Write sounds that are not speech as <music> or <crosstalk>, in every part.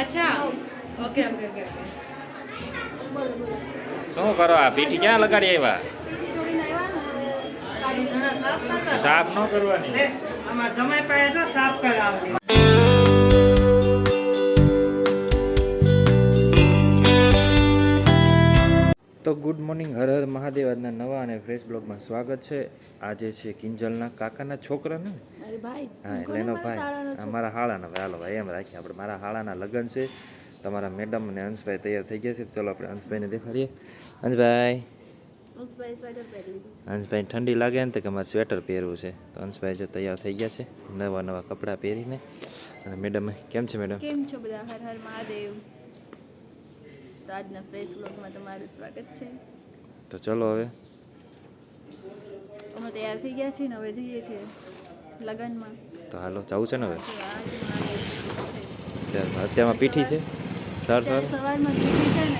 અચ્છા. Okay okay okay શું કરો? આ પીઠી ક્યાં લગાડી આવ્યા? સાફ ન કરવાની. આમાં સમય પડે સાફ કરાવતી તો ગુડ મોર્નિંગ હર હર મહાદેવ. આજના નવા અને ફ્રેશ બ્લોગમાં સ્વાગત છે. આજે છે કિંજલના કાકાના છોકરાને. હા એટલે એનો ભાઈ. મારા હાળાના ભાઈ. હાલો ભાઈ એમ રાખીએ. આપણે મારા હાળાના લગ્ન છે. તમારા મેડમ અને અંશભાઈ તૈયાર થઈ ગયા છે. ચલો આપણે અંશભાઈને દેખાડીએ. અંશભાઈ. અંશભાઈ ઠંડી લાગે ને તો કે મારે સ્વેટર પહેરવું છે. તો અંશભાઈ જો તૈયાર થઈ ગયા છે. નવા નવા કપડાં પહેરીને. અને મેડમ કેમ છે મેડમ? કેમ છો બધા? હર હર મહાદેવ. તો આજના ફ્રેશ વ્લોગમાં તમારું સ્વાગત છે. તો ચલો હવે. અમે તૈયાર થઈ ગયા છીએ ને હવે જઈએ છીએ લગનમાં. તો હાલો જવું છે ને હવે? અત્યારમાં પીઠી છે. સર સવારમાં પીઠી છે ને.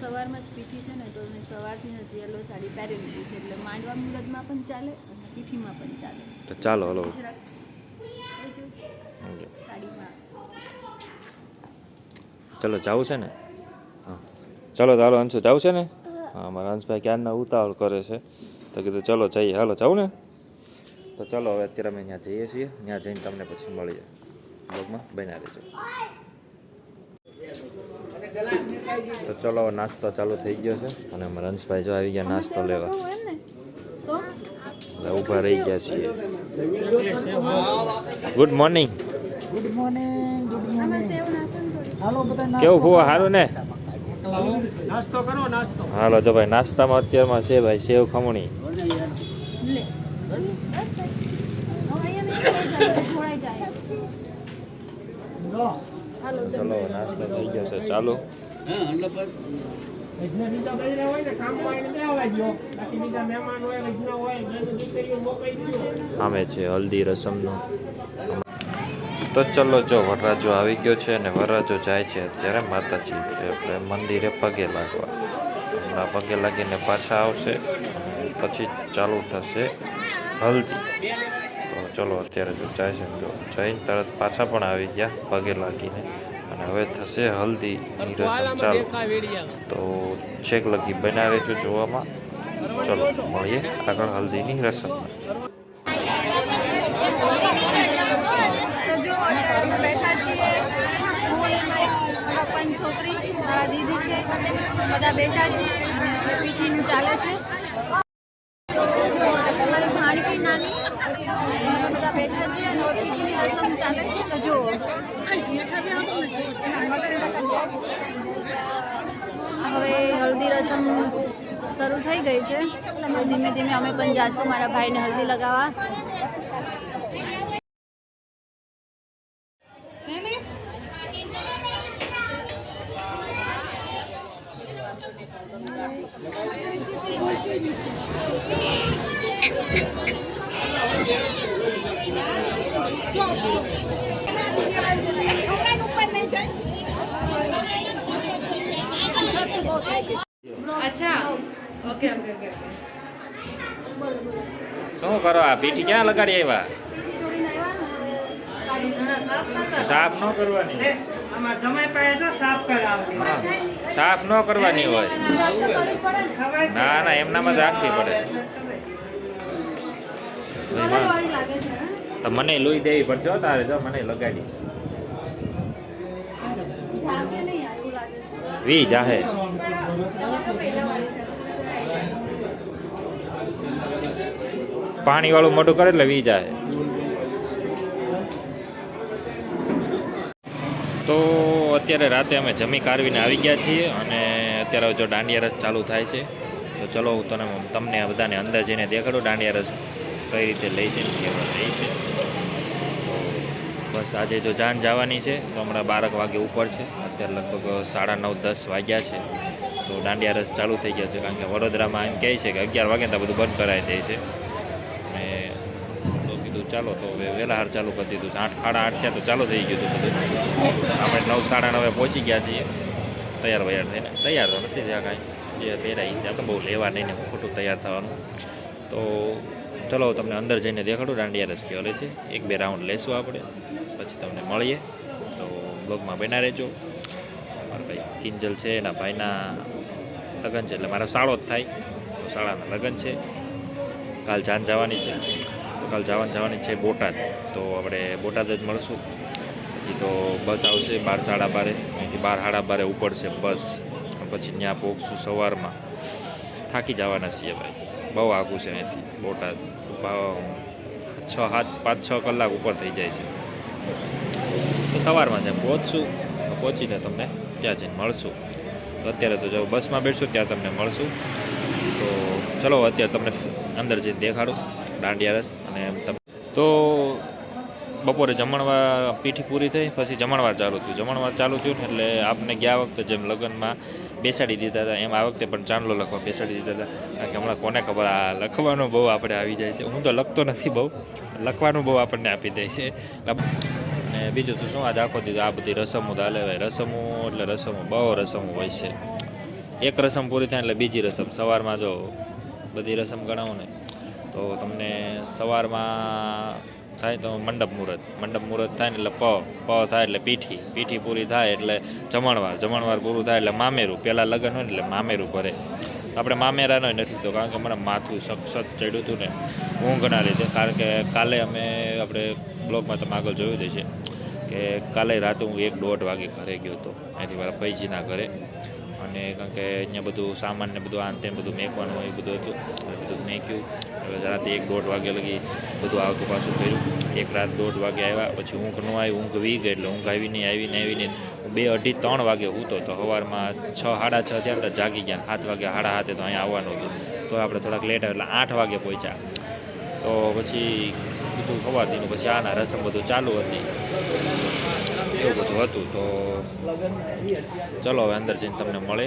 સવારમાં જ પીઠી છે ને તો મેં સવારથી જ યલો સાડી પહેરી લીધી છે. એટલે માંડવા મુહૂર્તમાં પણ ચાલે અને પીઠીમાં પણ ચાલે. તો ચાલો હલો. સાડીમાં. ચલો જવું છે ને? હા. ચલો ચાલો અંશુ જવું છે ને? હા. મારા અંશભાઈ ક્યારના ઉતાવળ કરે છે. તો કીધું ચલો જઈએ. હાલો જવું ને? તો ચલો હવે અત્યારે અમે ત્યાં જઈએ છીએ. ત્યાં જઈને તમને પછી મળીએ. બ્લોગમાં બન્યા રહેજો. તો ચલો હવે નાસ્તો ચાલુ થઈ ગયો છે. અને અમારા અંશભાઈ જો આવી ગયા નાસ્તો લેવા. એટલે ઊભા રહી ગયા છીએ. Good morning good morning good આમાં કેવું ફુવા સારું ને? નાસ્તો કરો નાસ્તો. હાલો જો ભાઈ નાસ્તામાં અત્યારમાં છે ભાઈ સેવ ખમણી. ચલો નાસ્તો થઈ ગયો છે. ચાલુ. સામે છે હલ્દી રસમનું. તો ચલો જો, વરરાજો આવી ગયો છે અને વરરાજો જાય છે અત્યારે માતાજી. આપણે મંદિરે પગે લાગવા. હમણાં પગે લાગીને પાછા આવશે પછી ચાલુ થશે હલ્દી. તો ચલો અત્યારે જો જાય છે જો જઈને તરત પાછા પણ આવી ગયા પગે લાગીને. અને હવે થશે હલ્દી રસમ ચાલુ. તો છેક લગી બનાવે છે જોવામાં. ચલો, મળીએ આગળ હલ્દીની રસમમાં તો જો અમે બેઠા છીએ હું અને મારી મારા પંચ છોકરી મારા દીદી છે, બધા બેઠા છે પીઠીનું ચાલે છે. મારી ભાણકી નાની, અને બધા બેઠા છીએ અને હવે પીઠીની રસમ ચાલે છે, તો જો હવે હલ્દી રસમ શરૂ થઈ ગઈ છે ધીમે ધીમે અમે પણ જાશું મારા ભાઈને હલ્દી લગાવવા. અચ્છા. Okay okay okay okay. બોલો બોલો શું કરો આ? પીઠી ક્યાં લગાડી આવ્યા? સાફ ન કરવાની. સાફ ન કરવાની હોય સાફ તો કરવી પડે ને ખબર છે ના ના એમનામાં જ રાખવી પડે. તો મને લોહી દેવી પડશે તારે જો મને લગાડી. વી જાહે. પાણી વાળું મોટું કરે એટલે વી જાહે. તો અત્યારે રાતે અમે જમી કારવીને આવી ગયા છીએ અને અત્યારે જો દાંડિયા રસ ચાલુ થાય છે. તો ચલો હું તને તમને બધાને અંદર જઈને દેખાડું. દાંડિયા રસ કઈ રીતે લઈ છે કેવા લઈ છે. બસ આજે જો જાન જવાની છે, તો હમણાં બારક વાગે ઉપર છે. અત્યારે લગભગ સાડા નવ દસ વાગ્યા છે. તો દાંડિયા રસ ચાલુ થઈ ગયા છે, કારણ કે વડોદરામાં એમ કહે છે કે અગિયાર વાગે તો બધું બંધ કરાવી દે છે. અને તો કીધું ચાલો, તો હવે વહેલા હાર ચાલુ કરી દીધું આઠ, સાડા આઠ થયા તો ચાલુ થઈ ગયું હતું બધું. આપણે નવ, સાડા નવે પહોંચી ગયા છીએ. તૈયાર વૈયાર થઈને. તૈયાર તો નથી થયા કાંઈ. જે પહેરાય આપણે બહુ લેવા નહીં ને, ખોટું તૈયાર થવાનું. તો ચલો તમને અંદર જઈને દેખાડું. દાંડિયા રસ કેવો છે? એક બે રાઉન્ડ લેશું આપણે. પછી તમને મળીએ. તો બ્લોગમાં બના રહેજો. મારા ભાઈ કિંજલ છે, એના ભાઈના લગ્ન છે. એટલે મારો શાળો જ થાય. તો શાળાના લગ્ન છે. કાલ જાન જવાની છે. તો કાલ જવાન જવાની છે બોટાદ. તો આપણે બોટાદ જ મળશું. પછી તો બસ આવશે બાર સાડા બારે. અહીંથી બાર સાડા બારે ઉપડશે બસ. પછી ત્યાં પહોંચશું સવારમાં. થાકી જવાના છીએ ભાઈ. બહુ આઘું છે અહીંથી, બોટાદ. છ, સાત, પાંચ, છ કલાક ઉપર થઈ જાય છે. સવારમાં જેમ પહોંચશું પહોંચીને તમને ત્યાં જઈને મળશું. તો અત્યારે તો જો બસમાં બેઠશું, ત્યાં તમને મળશું. તો ચલો, અત્યારે તમને અંદર જઈને દેખાડું. દાંડિયા રસ અને તો બપોરે જમણવાર પીઠી પૂરી થઈ, પછી જમણવાર ચાલુ થયું. જમણવાર ચાલુ થયું ને એટલે આપને ગયા વખતે જેમ લગ્નમાં બેસાડી દીધા હતા, એમ આ વખતે પણ ચાંદલો લખવા બેસાડી દીધા હતા. કારણ કે હમણાં કોને ખબર, આ લખવાનું બહુ આપણે આવી જાય છે. હું તો લખતો નથી બહુ. લખવાનું બહુ આપણને આપી દે છે. ને બીજું તો શું, આજે આખો દીધું આ બધી રસમો તો હાલે રસમો એટલે રસમો, બહુ રસમો હોય છે. એક રસમ પૂરી થાય એટલે બીજી રસમ. સવારમાં જો બધી રસમ ગણાવું ને, તો તમને સવારમાં થાય તો મંડપ મુહૂર્ત. મંડપ મુહૂર્ત થાય ને એટલે પ પ થાય એટલે પીઠી. પીઠી પૂરી થાય એટલે જમણવાર. જમણવાર પૂરું થાય એટલે મામેરું. પહેલાં લગ્ન હોય ને એટલે મામેરું ભરે. આપણે મામેરાનો નથી તો કારણ કે મને માથું સખસત ચડ્યું હતું ને ઊંઘના લીધે. કારણ કે કાલે અમે આપણે બ્લોગમાં તમે આગળ જોયું જ છે કે કાલે રાતે હું એક દોઢ વાગે ઘરે ગયો હતો. એથી મારા પૈજીના ઘરે. અને કારણ કે અહીંયા બધું સામાન ને બધું આન તેમ બધું મેકવાનું હોય બધું હતું. એટલે બધું મેક્યું. હવે રાતે એક દોઢ વાગે લગી બધું આવતું પાછું કર્યું. એક રાત દોઢ વાગે આવ્યા, પછી ઊંઘ ન આવી, ઊંઘ વી ગઈ એટલે ઊંઘ આવીને નહીં, આવી નહીં હું બે અઢી ત્રણ વાગે હૂતો તો સવારમાં છ, સાડા છ થયા હતા, જાગી ગયા સાત વાગે સાડા હાથે તો અહીંયા આવવાનું હતું. તો આપણે થોડાક લેટ એટલે આઠ વાગે પહોંચ્યા. તો પછી બધું ખબર પછી આના રસમ બધું ચાલુ હતી. એવું બધું હતું તો ચલો હવે અંદર જઈને તમને મળે.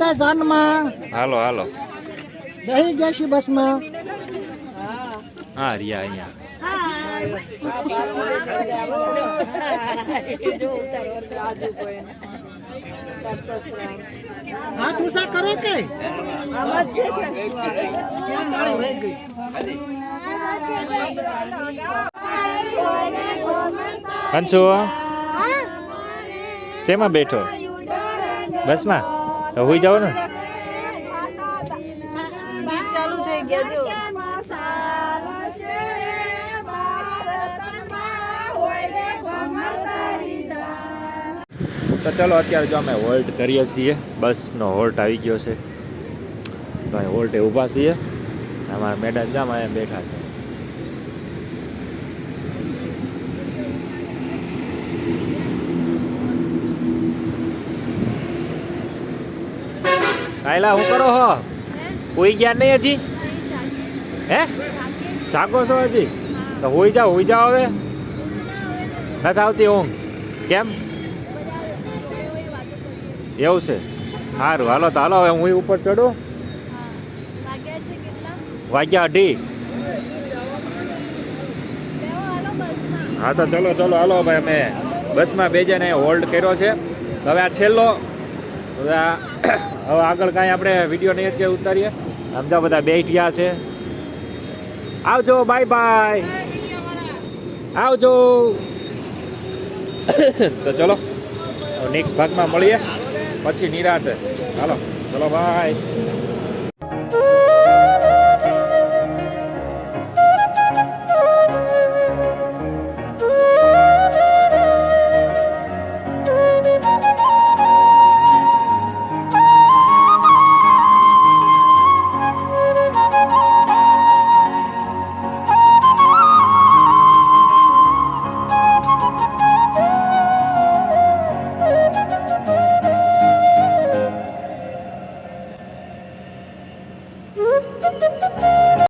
બધા જાનમાં? હાલો હાલો. ગયા છીએ બસમાં? હા રિયા અહીંયા. હાથ ઊંચા કરો કે? હંસુ શેમાં બેઠો? બસમાં? હોઈ જાવ ને. ચાલુ થઈ ગયા જો. તો ચલો અત્યારે જો અમે હોલ્ટ કરીએ છીએ. બસનો હોલ્ટ આવી ગયો છે. તો અહીં હોલ્ટે ઊભા છીએ. અમારા મેડમ જામ અહીંયા બેઠા છે. કાયલા હું કરો હો? હોઈ ગયા નહીં હજી? હે? જાગો છો હજી? તો હોઈ જાઓ હોઈ જાઓ હવે. નથી આવતી ઊંઘ. કેમ? એવું છે. સારું હાલો તો હાલો હવે હું ઉપર ચડું. વાગ્યા અઢી. હા તો ચલો ચલો હાલો ભાઈ અમે બસમાં બે જણે હોલ્ડ કર્યો છે. હવે આ છેલ્લો હવે આ હવે આગળ કાંઈ આપણે વીડિયો નહીં અત્યારે ઉતારીએ. સમજા બધા બેઠ ગયા છે. આવજો બાય બાય આવજો. <coughs> તો ચલો નેક્સ્ટ ભાગમાં મળીએ. પછી નિરાતે. હાલો, ચલો બાય